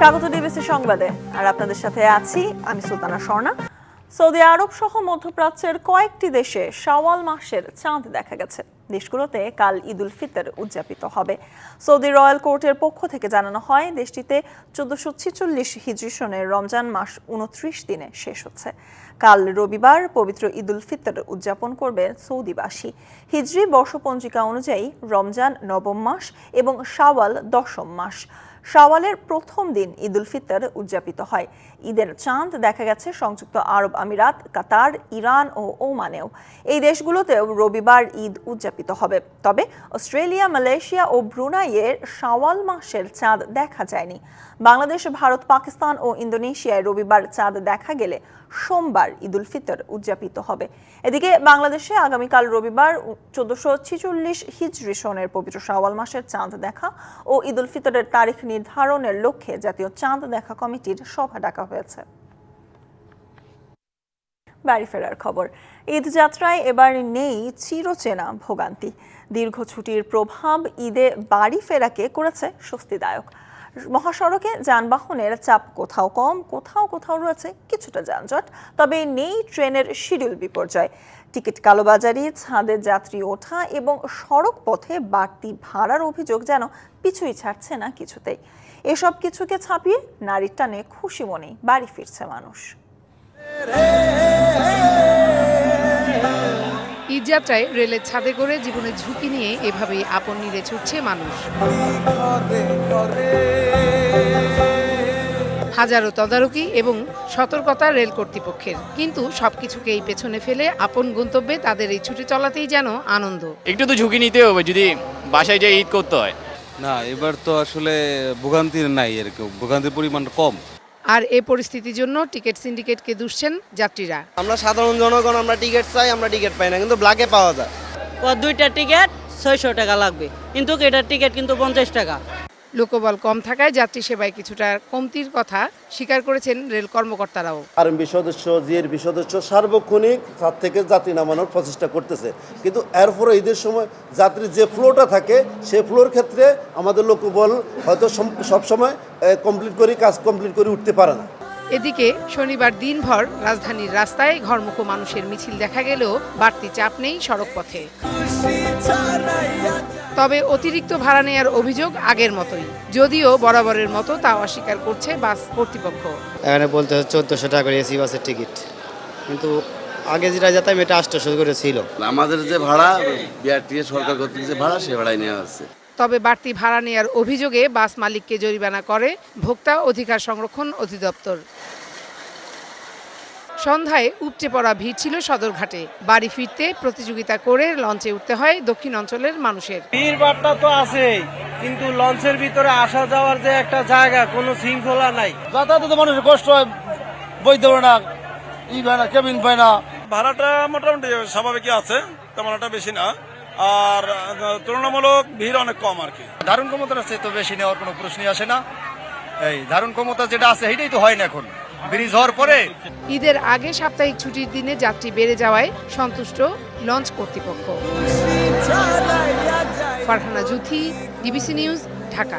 স্বাগত ডিবিসি সংবাদে। আর আপনাদের সাথে আছি আমি সুলতানা স্বর্ণা। সৌদি আরব সহ মধ্যপ্রাচ্যের কয়েকটি দেশে শাওয়াল মাসের চাঁদ দেখা গেছে। দেশগুলোতে কাল ঈদ উল ফিতর উদযাপিত হবে। সৌদি রয়্যাল কোর্টের পক্ষ থেকে জানানো হয়, দেশটিতে চোদ্দশো ছিচল্লিশ হিজরি সনের রমজান মাস উনত্রিশ দিনে শেষ হচ্ছে। কাল রবিবার পবিত্র ঈদ উল ফিতর উদযাপন করবে সৌদিবাসী। হিজরি বর্ষপঞ্জিকা অনুযায়ী রমজান নবম মাস এবং শাওয়াল দশম মাস। শাওয়ালের প্রথম দিন ঈদ উল ফিতর উদযাপিত হয়। ঈদের চাঁদ দেখা গেছে সংযুক্ত আরব আমিরাত, কাতার, ইরান ও ওমানেও। এই দেশগুলোতেও রবিবার ঈদ উদযাপিত হবে। তবে অস্ট্রেলিয়া, মালয়েশিয়া ও ব্রুনাইয়ের শাওয়াল মাসের চাঁদ দেখা যায়নি। বাংলাদেশ, ভারত, পাকিস্তান ও ইন্দোনেশিয়ায় রবিবার চাঁদ দেখা গেলে সোমবার ঈদ উল ফিতর উদযাপিত হবে। এদিকে বাংলাদেশে আগামীকাল রবিবার চোদ্দশো ছিচল্লিশ হিজরি সনের পবিত্র শাওয়াল মাসের চাঁদ দেখা ও ঈদ উল ফিতরের তারিখ নির্ধারণের লক্ষ্যে জাতীয় চাঁদ দেখা কমিটির সভা ডাকা হয়েছে। বাড়ি ফেরার খবর। ঈদ যাত্রায় এবার নেই চিরচেনা ভোগান্তি। দীর্ঘ ছুটির প্রভাব ঈদে বাড়ি ফেরাকে করেছে স্বস্তিদায়ক। মহাসড়কে যানবাহনের চাপ কোথাও কম, কোথাও কোথাও রয়েছে কিছুটা যানজট, তবে নেই ট্রেনের শিডিউল বিপর্যয়। টিকিট কালোবাজারি ছাদের যাত্রী ওঠা এবং সড়ক পথে বাড়তি ভাড়ার অভিযোগ যেন পিছুই ছাড়ছে না কিছুতেই। এসব কিছুকে ছাপিয়ে নারীর টানে খুশি মনেই বাড়ি ফিরছে মানুষ। ঈদযাত্রায় রেলের ছাদে করে জীবনের ঝুঁকি নিয়ে এভাবেই আপন নিরে ছুটছে মানুষ। হাজারো তদারকি এবং সতর্কতা রেল কর্তৃপক্ষের। কিন্তু সবকিছুকেই পেছনে ফেলে আপন গন্তব্যে তাদের এই ছুটি চলাতেই যেন আনন্দ। একটু তো ঝুঁকি নিতে হবে যদি বাসায় যেয়ে ঈদ করতে হয়। না এবার তো আসলে ভোগান্তির নাই এরকম ভোগান্তির পরিমাণ কম। আর এ পরিস্থিতির জন্য টিকিট সিন্ডিকেটকে দুষছেন যাত্রীরা। আমরা সাধারণ জনগণ আমরা টিকিট চাই আমরা টিকিট পাই না কিন্তু ব্ল্যাকে পাওয়া যায়। ও দুইটা টিকিট ছয়শো টাকা লাগবে। কিন্তু এটার টিকিট কিন্তু পঞ্চাশ টাকা। লোকবল কম থাকায় যাত্রী সেবায় কিছুটা কমতির কথা স্বীকার করেছেন রেল কর্মকর্তারাও। আরএমবি সদস্য জিএরবি সদস্য সার্বক্ষণিক তার থেকে যাত্রী নামানোর প্রচেষ্টা করতেছে। কিন্তু এরপরে ঈদের সময় যাত্রীর যে ফ্লোটা থাকে সেই ফ্লোর ক্ষেত্রে আমাদের লোকবল হয়তো সবসময় কমপ্লিট করে কাজ কমপ্লিট করে উঠতে পারে না। এদিকে শনিবার দিনভর রাজধানীর রাস্তায় ঘরমুখো মানুষের মিছিল দেখা গেলেও বাড়তি চাপ নেই সড়কপথে। তবে অতিরিক্ত ভাড়া নেয়ার অভিযোগ আগের মতোই। যদিও বরাবরের মতো তা অস্বীকার করছে বাস কর্তৃপক্ষ। এখানে বলতে হচ্ছে চোদ্দোশো টাকা করে এসি বাসের টিকিট। কিন্তু আগে যেটা যেতাম এটা আটশোশো করে ছিল। আমাদের যে ভাড়া বিআরটিএ সরকার কর্তৃক যে ভাড়া সে ভাড়াই নেওয়া হচ্ছে। তবে বাড়তি ভাড়া নেয়ার অভিযোগে বাস মালিককে জরিমানা করে ভোক্তা অধিকার সংরক্ষণ অধিদপ্তর। সন্ধ্যায় উপচে পড়া ভিড় ছিল সদরঘাটে। বাড়ি ফিরতে প্রতিযোগিতা করে লঞ্চে উঠতে হয় দক্ষিণ অঞ্চলের মানুষের। ভিড় বাট্টা তো আছেই কিন্তু লঞ্চের ভিতরে আসা যাওয়ার যে একটা জায়গা কোনো শৃঙ্খলা নাই। যাতায়াতে মানুষের কষ্ট হয় বই দেবে না ই পায় না কেবিন পায় না। ভাড়াটা মোটামুটি স্বাভাবিকই আছে তেমন একটা বেশি না। আর তুলনামূলক ভিড় অনেক কম আর কি। ধারণ ক্ষমতা আছে তো বেশি নেওয়ার কোনো প্রশ্নই আসে না। এই ধারণ ক্ষমতা যেটা আছে সেটাই তো হয় না এখন। ব্রিজ হওয়ার পরে ঈদের আগে সাপ্তাহিক ছুটির দিনে যাত্রী বেড়ে যাওয়ায় সন্তুষ্ট লঞ্চ কর্তৃপক্ষ। Farhana Juthi DBC news Dhaka.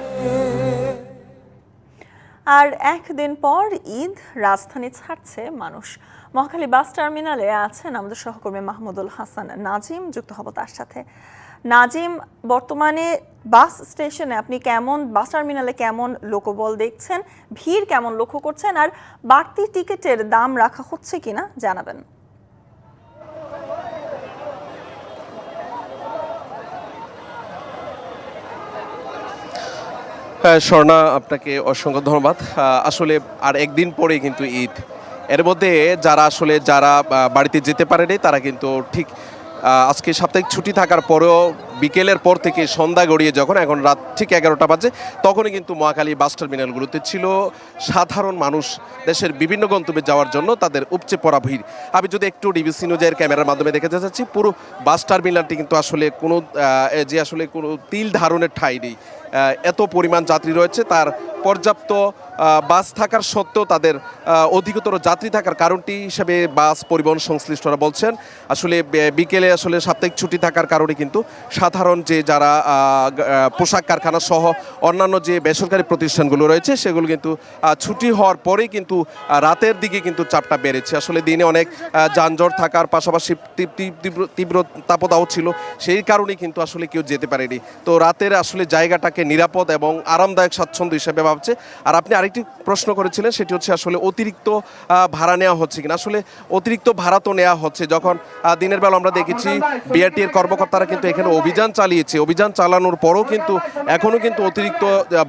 আর একদিন পর ঈদ রাজধানী ছাড়ছে মানুষ। মহাখালী বাস টার্মিনালে আছেন আমাদের সহকর্মী মাহমুদুল হাসান নাজিম যুক্ত হব তার সাথে। নাজিম, বর্তমানে বাস স্টেশনে আপনি কেমন, বাস টার্মিনালে কেমন লোকবল দেখছেন, ভিড় কেমন লক্ষ্য করছেন, আর বাড়তি টিকিটের দাম রাখা হচ্ছে কিনা জানাবেন। হ্যাঁ স্বর্ণা, আপনাকে অসংখ্য ধন্যবাদ। আসলে আর একদিন পরে কিন্তু ঈদ। এর মধ্যে যারা আসলে যারা বাড়িতে যেতে পারেনি, তারা কিন্তু ঠিক আজকে সাপ্তাহিক ছুটি থাকার পরেও বিকেলের পর থেকে সন্ধ্যা গড়িয়ে যখন এখন রাত ঠিক এগারোটা বাজে, তখনই কিন্তু মহাকালী বাস টার্মিনালগুলোতে ছিল সাধারণ মানুষ দেশের বিভিন্ন গন্তব্যে যাওয়ার জন্য তাদের উপচে পড়া ভিড়। আমি যদি একটু ডিবিসি নিউজের ক্যামেরার মাধ্যমে দেখে যাচ্ছি পুরো বাস টার্মিনালটি কিন্তু আসলে কোনো যে আসলে কোনো তিল ধারণের ঠাঁই নেই। এত পরিমাণ যাত্রী রয়েছে, তার পর্যাপ্ত বাস থাকার সত্ত্বেও তাদের অধিকতর যাত্রী থাকার কারণটি হিসেবে বাস পরিবহন সংশ্লিষ্টরা বলছেন। আসলে বিকেলে আসলে সাপ্তাহিক ছুটি থাকার কারণে কিন্তু সাধারণ যে যারা পোশাক কারখানা সহ অন্যান্য যে বেসরকারি প্রতিষ্ঠানগুলো রয়েছে, সেগুলো কিন্তু ছুটি হওয়ার পরেই কিন্তু রাতের দিকে কিন্তু চাপটা বেড়েছে। আসলে দিনে অনেক যানজট থাকার পাশাপাশি তীব- তীব- তীব্র তীব্র তাপদাও ছিল। সেই কারণে কিন্তু আসলে কেউ যেতে পারেনি। তো রাতের আসলে জায়গাটাকে নিরাপদ এবং আরামদায়ক স্বাচ্ছন্দ্য হিসেবে ভাবছে। আর আপনি আরেকটি প্রশ্ন করেছিলেন, সেটি হচ্ছে আসলে অতিরিক্ত ভাড়া নেওয়া হচ্ছে কিনা? আসলে অতিরিক্ত ভাড়া তো নেওয়া হচ্ছে। যখন দিনের বেলা আমরা দেখেছি বিআরটি এর কর্মকর্তারা কিন্তু এখানে অভিযান চালিয়েছে। অভিযান চালানোর পরও কিন্তু এখনও কিন্তু অতিরিক্ত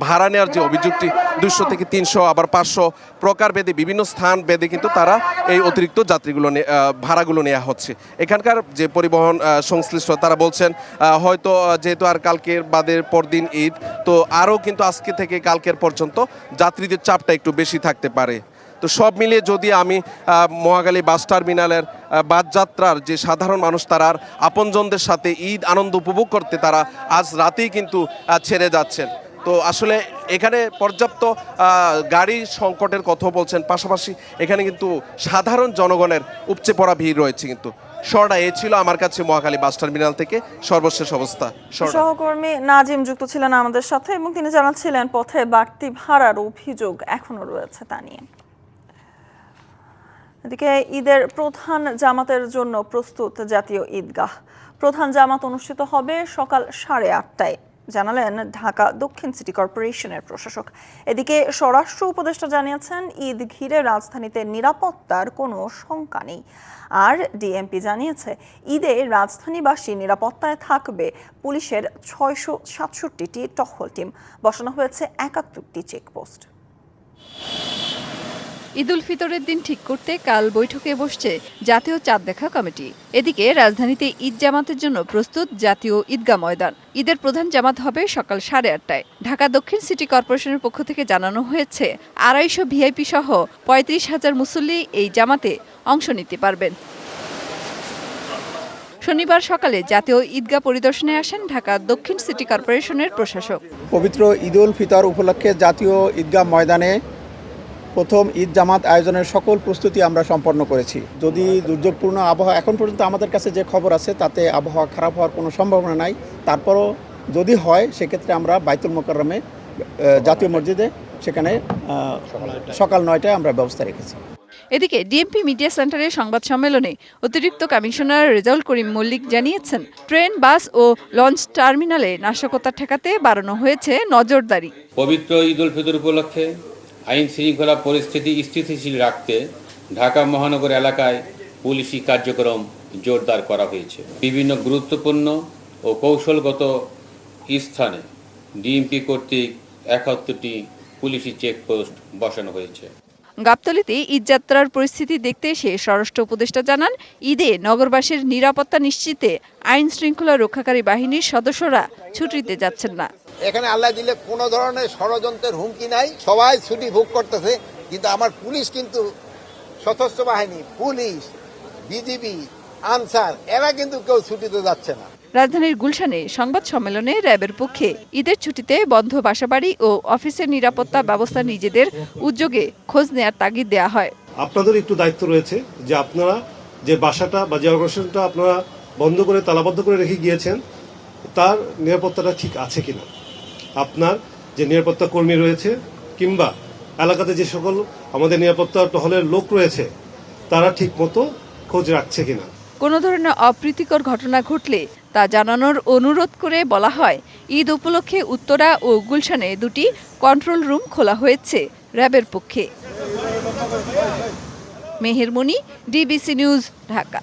ভাড়া নেওয়ার যে অভিযোগটি দুশো থেকে তিনশো আবার পাঁচশো প্রকার বেদে বিভিন্ন স্থান বেদে কিন্তু তারা এই অতিরিক্ত যাত্রীগুলো ভাড়াগুলো নেওয়া হচ্ছে। এখানকার যে পরিবহন সংশ্লিষ্ট তারা বলছেন হয়তো যেহেতু আর কালকের বাদের পরদিন ঈদ তো আরও কিন্তু আজকে থেকে কালকের পর্যন্ত যাত্রীদের চাপটা একটু বেশি থাকতে পারে। তো সব মিলিয়ে যদি আমি আহ, মহাখালী বাস টার্মিনালের বাসযাত্রার যে সাধারণ মানুষ তারা আপনজনদের সাথে ঈদ আনন্দ উপভোগ করতে তারা আজ রাতেই কিন্তু ছেড়ে যাচ্ছেন। তো আসলে এখানে পর্যাপ্ত গাড়ি সংকটের কথা বলছেন। পাশাপাশি এখানে কিন্তু সাধারণ জনগণের উপচে পড়া ভিড় রয়েছে কিন্তু। স্বর্ণা এ ছিল আমার কাছে মহাখালী বাস টার্মিনাল থেকে। সর্বশেষ অবস্থা সহকর্মী নাজিম যুক্ত ছিলেন আমাদের সাথে এবং তিনি জানাচ্ছিলেন, পথে বাড়তি ভাড়ার অভিযোগ এখনও রয়েছে তা নিয়ে। এদিকে ঈদের প্রধান জামাতের জন্য প্রস্তুত জাতীয় ঈদগাহ। প্রধান জামাত অনুষ্ঠিত হবে সকাল সাড়ে আটটায়। জানালেন ঢাকা দক্ষিণ সিটি কর্পোরেশনের প্রশাসক। এদিকে স্বরাষ্ট্র উপদেষ্টা জানিয়েছেন, ঈদ ঘিরে রাজধানীতে নিরাপত্তার কোনো শঙ্কা নেই। আর ডিএমপি জানিয়েছে, ঈদে রাজধানীবাসী নিরাপত্তায় থাকবে পুলিশের ছয়শো সাতষট্টিটি টহল টিম। বসানো হয়েছে একাত্তরটি চেকপোস্ট। ঈদুল ফিতরের দিন ঠিক করতে কাল বৈঠকে বসছে জাতীয় চাঁদ দেখা কমিটি। এদিকে রাজধানীতে ঈদ জামাতের জন্য প্রস্তুত জাতীয় ঈদগাহ ময়দান। ঈদের প্রধান জামাত হবে সকাল সাড়ে আটটায়। ঢাকা দক্ষিণ সিটি কর্পোরেশনের পক্ষ থেকে জানানো হয়েছে, আড়াইশো ভিআইপি সহ পঁয়ত্রিশ হাজার মুসল্লি এই জামাতে অংশ নিতে পারবেন। শনিবার সকালে জাতীয় ঈদগাহ পরিদর্শনে আসেন ঢাকা দক্ষিণ সিটি কর্পোরেশনের প্রশাসক। পবিত্র ঈদ উল ফিতর উপলক্ষে জাতীয় ঈদগাহ ময়দানে প্রথম ঈদ জামাত আয়োজনের সকল প্রস্তুতি আমরা সম্পন্ন করেছি। যদি দুর্যোগপূর্ণ আবহাওয়া এখন পর্যন্ত আমাদের কাছে যে খবর আছে তাতে আবহাওয়া খারাপ হওয়ার কোনো সম্ভাবনা নাই। তারপরও যদি হয় সেক্ষেত্রে আমরা বাইতুল মোকারমে জাতীয় মসজিদে সেখানে সকাল নয়টায় আমরা ব্যবস্থা রেখেছি। এদিকে ডিএমপি মিডিয়া সেন্টারের সংবাদ সম্মেলনে অতিরিক্ত কমিশনার রেজাউল করিম মল্লিক জানিয়েছেন ট্রেন বাস ও লঞ্চ টার্মিনালে নাশকতা ঠেকাতে বাড়ানো হয়েছে নজরদারি। পবিত্র ঈদ উল ফিতর উপলক্ষে আইন শৃঙ্খলা পরিস্থিতি স্থিতিশীল রাখতে ঢাকা মহানগর এলাকায় পুলিশি কার্যক্রম জোরদার করা হয়েছে। বিভিন্ন গুরুত্বপূর্ণ ও কৌশলগত স্থানে ডিএমপি কর্তৃক একাত্তরটি পুলিশি চেকপোস্ট বসানো হয়েছে। গাবতলীতে ঈদযাত্রার পরিস্থিতি দেখতে এসে স্বরাষ্ট্র উপদেষ্টা জানান, ঈদে নগরবাসীর নিরাপত্তা নিশ্চিতে আইন শৃঙ্খলা রক্ষাকারী বাহিনীর সদস্যরা ছুটিতে যাচ্ছেন না। এখানে আল্লাহ দিলে কোনো ধরনের ষড়যন্ত্রের হুমকি নাই। সবাই ছুটি ভোগ করতেছে কিন্তু আমার পুলিশ কিন্তু সশস্ত্র বাহিনী পুলিশ বিজিবি আনসার এরা কিন্তু কেউ ছুটিতে যাচ্ছে না। রাজধানীর গুলশানে সংবাদ সম্মেলনে র্যাবের পক্ষে ঈদের ছুটিতে বন্ধ বাসাবাড়ি ও অফিসের নিরাপত্তা ব্যবস্থা নিজেদের উদ্যোগে খোঁজ নেয়ার তাগিদ দেওয়া হয়। আপনাদের একটু দায়িত্ব রয়েছে যে আপনারা যে বাসাটা বা যে অর্গানাইজেশনটা আপনারা বন্ধ করে তালাবদ্ধ করে রেখে গিয়েছেন তার নিরাপত্তাটা ঠিক আছে কিনা? আপনার যে নিরাপত্তা কর্মী রয়েছে কিংবা এলাকাতে যে সকল আমাদের নিরাপত্তা টহলের লোক রয়েছে, তারা ঠিক মতো খোঁজ রাখছে কিনা। কোনো ধরনের অপ্রীতিকর ঘটনা ঘটলে তা জানানোর অনুরোধ করে বলা হয়, ঈদ উপলক্ষে উত্তরা ও গুলশানে দুটি কন্ট্রোল রুম খোলা হয়েছে র্যাবের পক্ষে। Mehermoni, DBC news, Dhaka.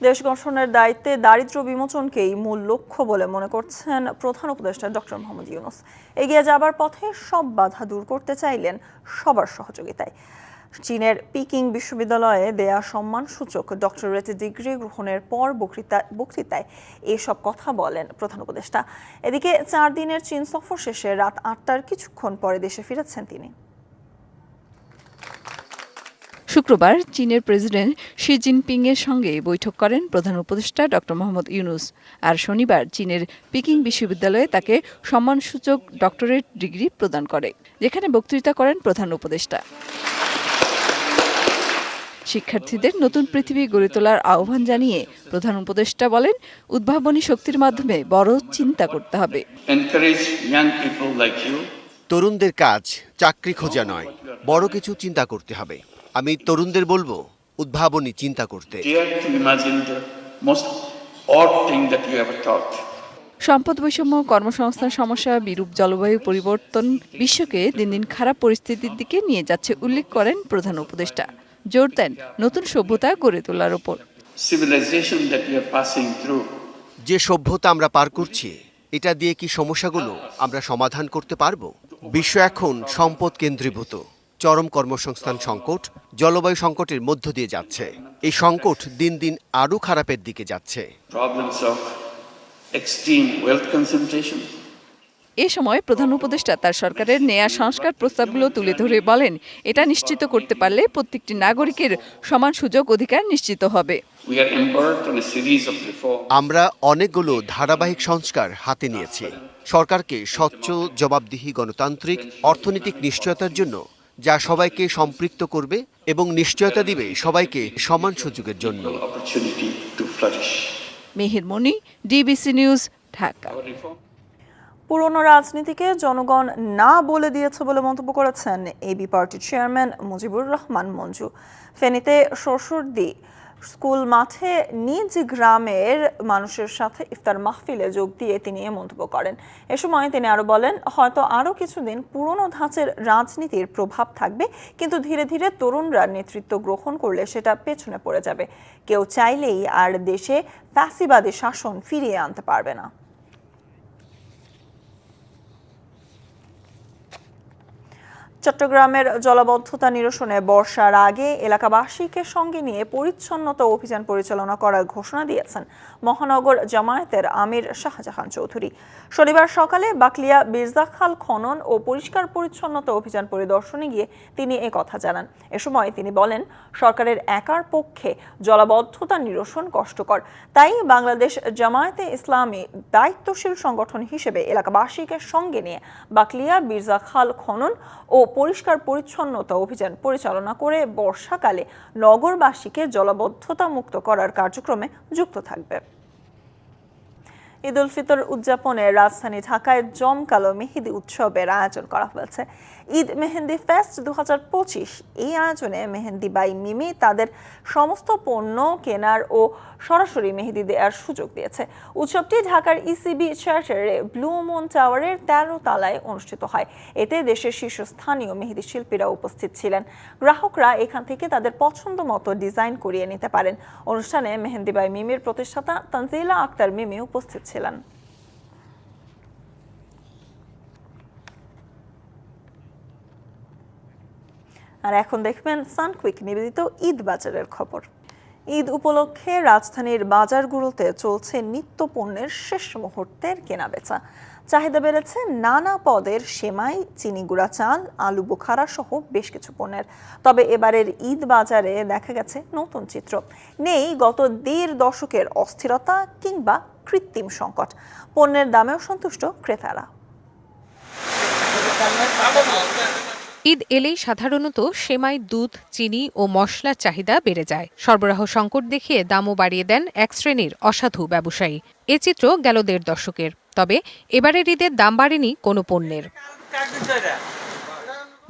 দেশ গঠনের দায়িত্বে দারিদ্র বিমোচনকেই মূল লক্ষ্য বলে মনে করছেন প্রধান উপদেষ্টা ডক্টর মোহাম্মদ ইউনুস। এগিয়ে যাবার পথে সব বাধা দূর করতে চাইলেন সবার সহযোগিতায়। চীনের পিকিং বিশ্ববিদ্যালয়ে দেয়া সম্মানসূচক ডক্টরেট ডিগ্রি গ্রহণের পর বক্তৃতা, বক্তৃতায় এসব কথা বলেন প্রধান উপদেষ্টা। এদিকে চার দিনের চীন সফর শেষে রাত আটটার কিছুক্ষণ পরে দেশে ফিরেছেন তিনি। শুক্রবার চীনের প্রেসিডেন্ট শি জিনপিং এর সঙ্গে বৈঠক করেন প্রধান উপদেষ্টা ডক্টর মোহাম্মদ ইউনুস। আর শনিবার চীনের পিকিং বিশ্ববিদ্যালয়ে তাকে সম্মানসূচক ডক্টরেট ডিগ্রি প্রদান করে যেখানে বক্তৃতা করেন প্রধান উপদেষ্টা। শিক্ষার্থীদের নতুন পৃথিবী গড়ে তোলার আহ্বান জানিয়ে প্রধান উপদেষ্টা বলেন উদ্ভাবনী শক্তির মাধ্যমে বড় চিন্তা করতে হবে। তরুণদের কাজ চাকরি খোঁজা নয় বড় কিছু চিন্তা করতে হবে। আমি তরুণদের বলব উদ্ভাবনী চিন্তা করতে. সম্পদ বৈষম্য কর্মসংস্থান সমস্যা বিরূপ জলবায়ু পরিবর্তন বিশ্বকে দিন দিন খারাপ পরিস্থিতির দিকে নিয়ে যাচ্ছে উল্লেখ করেন প্রধান উপদেষ্টা। জোর দেন নতুন সভ্যতা গড়ে তোলার ওপর। যে সভ্যতা আমরা পার করছি এটা দিয়ে কি সমস্যাগুলো আমরা সমাধান করতে পারব? বিশ্ব এখন সম্পদ কেন্দ্রীভূত। চরম কর্মসংস্থান সংকট জলবায়ু সংকটের মধ্য দিয়ে যাচ্ছে। এই সংকট দিন দিন আরও খারাপের দিকে যাচ্ছে। Problems of extreme wealth concentration, এ সময় প্রধান উপদেষ্টা তার সরকারের নেয়া সংস্কার প্রস্তাবগুলো তুলে ধরে বলেন এটা নিশ্চিত করতে পারলে প্রত্যেকটি নাগরিকের সমান সুযোগ অধিকার নিশ্চিত হবে। We are embarked on a series of reforms. আমরা অনেকগুলো ধারাবাহিক সংস্কার হাতে নিয়েছি। সরকারকে স্বচ্ছ জবাবদিহি গণতান্ত্রিক অর্থনৈতিক নিশ্চয়তার জন্য যা সবাইকে সম্পৃক্ত করবে এবং নিশ্চয়তা দিবে সবাইকে সমান সুযোগের জন্য opportunity to flourish. Meher Moni DBC news Dhaka পুরনো রাজনীতিকে জনগণ না বলে দিয়েছে বলে মন্তব্য করেছেন এবি পার্টির চেয়ারম্যান মুজিবুর রহমান মঞ্জু ফেনীতে শ্বশুরদি স্কুল মাঠে নিজ গ্রামের মানুষের সাথে ইফতার মাহফিলে যোগ দিয়ে তিনি এ মন্তব্য করেন। এ সময় তিনি আরও বলেন, হয়তো আরও কিছুদিন পুরনো ধাঁচের রাজনীতির প্রভাব থাকবে, কিন্তু ধীরে ধীরে তরুণরা নেতৃত্ব গ্রহণ করলে সেটা পেছনে পড়ে যাবে। কেউ চাইলেই আর দেশে ফ্যাসিবাদী শাসন ফিরিয়ে আনতে পারবে না। চট্টগ্রামের জলাবদ্ধতা নিরসনে বর্ষার আগে এলাকাবাসীকে সঙ্গে নিয়ে পরিচ্ছন্নতা অভিযান পরিচালনা করার ঘোষণা দিয়েছেন মহানগর জামায়াতের আমির শাহজাহান চৌধুরী। শনিবার সকালে বাকলিয়া, বিরজাখাল খনন ও পরিষ্কার পরিচ্ছন্নতা অভিযান পরিদর্শনে গিয়ে তিনি এ কথা জানান। এ সময় তিনি বলেন, সরকারের একার পক্ষে জলাবদ্ধতা নিরসন কষ্টকর। তাই বাংলাদেশ জামায়াতে ইসলামী দায়িত্বশীল সংগঠন হিসেবে এলাকাবাসীকে সঙ্গে নিয়ে বাকলিয়া, বিরজাখাল খনন ও পরিষ্কার পরিচ্ছন্নতা অভিযান পরিচালনা করে বর্ষাকালে নগরবাসীকে জলাবদ্ধতা মুক্ত করার কার্যক্রমে যুক্ত থাকবে। ঈদ উল ফিতর উদযাপনে রাজধানী ঢাকায় জমকালো মেহেদি উৎসবের আয়োজন করা হয়েছে। ঈদ মেহেন্দি ফেস্ট দু হাজার পঁচিশ। এই আয়োজনে মেহেন্দি বাই মিমি তাদের সমস্ত পণ্য কেনার ও সরাসরি মেহেদি দেওয়ার সুযোগ দিয়েছে। উৎসবটি ঢাকার ইসিবি চার্টারে ব্লু মুন টাওয়ারের তেরো তালায় অনুষ্ঠিত হয়। এতে দেশের শীর্ষস্থানীয় মেহেদি শিল্পীরা উপস্থিত ছিলেন। গ্রাহকরা এখান থেকে তাদের পছন্দ মতো ডিজাইন করিয়ে নিতে পারেন। অনুষ্ঠানে মেহেন্দি বাই মিমির প্রতিষ্ঠাতা তানজিলা আক্তার মিমি উপস্থিত ছিলেন। আর এখন দেখবেন সানকুইক নিবেদিত ঈদ বাজারের খবর। ঈদ উপলক্ষে রাজধানীর বাজারগুলোতে চলছে নিত্য পণ্যের শেষ মুহূর্তের কেনাবেচা। চাহিদা বেড়েছে নানা পদের সেমাই, চিনি গুঁড়া চাল, আলু বোখারা সহ বেশ কিছু পণ্যের। তবে এবারের ঈদ বাজারে দেখা গেছে নতুন চিত্র। নেই গত দেড় দশকের অস্থিরতা কিংবা কৃত্রিম সংকট। পণ্যের দামেও সন্তুষ্ট ক্রেতারা। ঈদ এলেই সাধারণত সেমাই, দুধ, চিনি ও মশলার চাহিদা বেড়ে যায়। সরবরাহ সংকট দেখিয়ে দামও বাড়িয়ে দেন এক শ্রেণির অসাধু ব্যবসায়ী। এ চিত্র গেল দেড় দশকের। তবে এবারের ঈদের দাম বাড়েনি কোনো পণ্যের।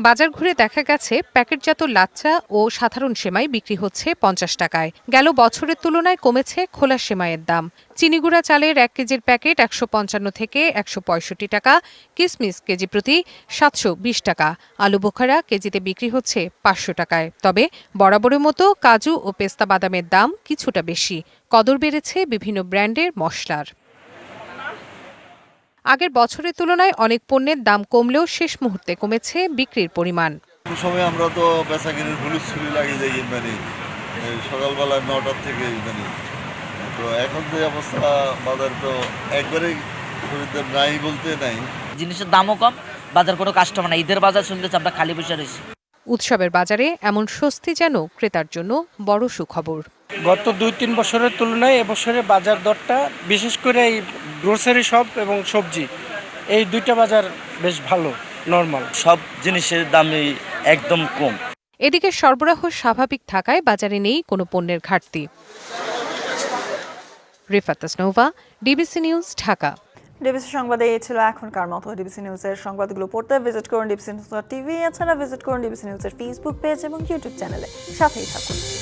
বাজার ঘুরে দেখা গেছে, প্যাকেটজাত লাচ্চা ও সাধারণ সেমাই বিক্রি হচ্ছে পঞ্চাশ টাকায়। গেল বছরের তুলনায় কমেছে খোলা সেমাইয়ের দাম। চিনিগুড়া চালের এক কেজির প্যাকেট একশো পঞ্চান্ন থেকে একশো পঁয়ষট্টি টাকা, কিসমিস কেজি প্রতি সাতশো বিশ টাকা, আলু বোখারা কেজিতে বিক্রি হচ্ছে পাঁচশো টাকায়। তবে বরাবরের মতো কাজু ও পেস্তা বাদামের দাম কিছুটা বেশি। কদর বেড়েছে বিভিন্ন ব্র্যান্ডের মশলার। আগের বছরের তুলনায় অনেক পণ্যের দাম কমলেও শেষ মুহূর্তে কমেছে বিক্রির পরিমাণ। সময় আমরা তো বেচা কিনে হলুদ ছুরি লাগিয়ে যাই মানে সকালবেলা নটার থেকে মানে তো এখন যে অবস্থা বাজার তো একবারেই খরিদ্দার নাই বলতে নাই। জিনিসের দামও কম বাজার কোনো কাস্টমার নাই। ঈদের বাজার শুনতেছে আমরা খালি বসে রয়েছি। উৎসবের বাজারে এমন স্বস্তি যেন ক্রেতার জন্য বড় সুখবর। গত দুই তিন বছরের তুলনায় এবছরে বাজার দরটা বিশেষ করে এই গ্রোসারি শপ এবং সবজি এই দুইটা বাজার বেশ ভালো নর্মাল সব জিনিসের দামই একদম কম। এদিকে সরবরাহ স্বাভাবিক থাকায় বাজারে নেই কোনো পণ্যের ঘাটতি। Rifat Tasnova DBC news Dhaka. DBC সংবাদে এই ছিল এখনকার মতো ডিবিসি নিউজের সংবাদগুলো পড়তে ভিজিট করুন ডিবিসি নিউজ টিভি, এছাড়া ভিজিট করুন ডিবিসি নিউজের ফেসবুক পেজ এবং ইউটিউব চ্যানেলে সাথেই থাকুন।